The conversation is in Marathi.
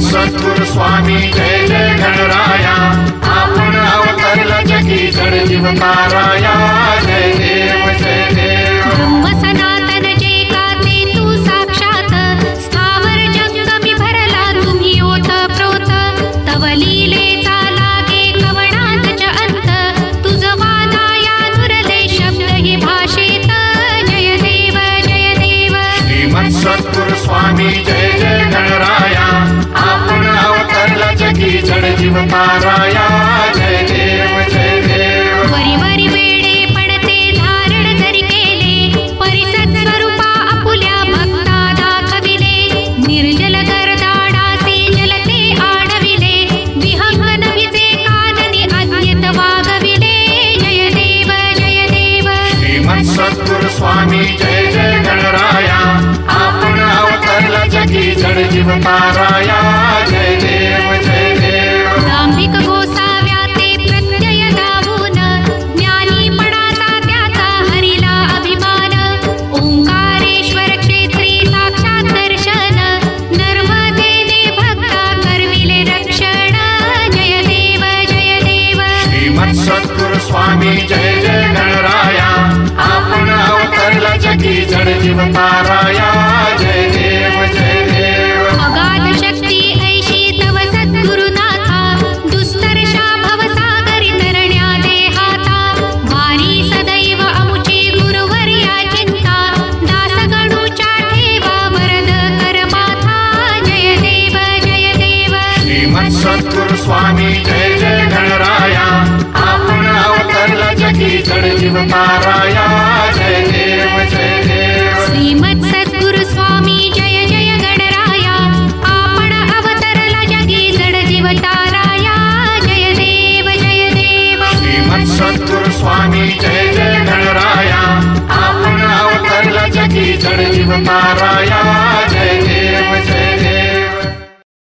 सद्गुरु स्वामी जय जय गणराया आपण अवतरला जगी गण जीवताराया स्वामी जय जय गणराया. आपण अवतरला जगी जड जीव ताराया जय देव. जय जय जय गणराया आपण अवतरला जगी जड जीव ताराया जय देव। जय देव अगाध जीव ताराया जय देव जय देव। श्रीमत सद्गुरु स्वामी जय जय गणराया। आपण अवतरला जगी जड जीव ताराया जय देव जय देव। श्रीमत सद्गुरु स्वामी जय जय गणराया। आपण अवतरला जगी जड जीव ताराया जय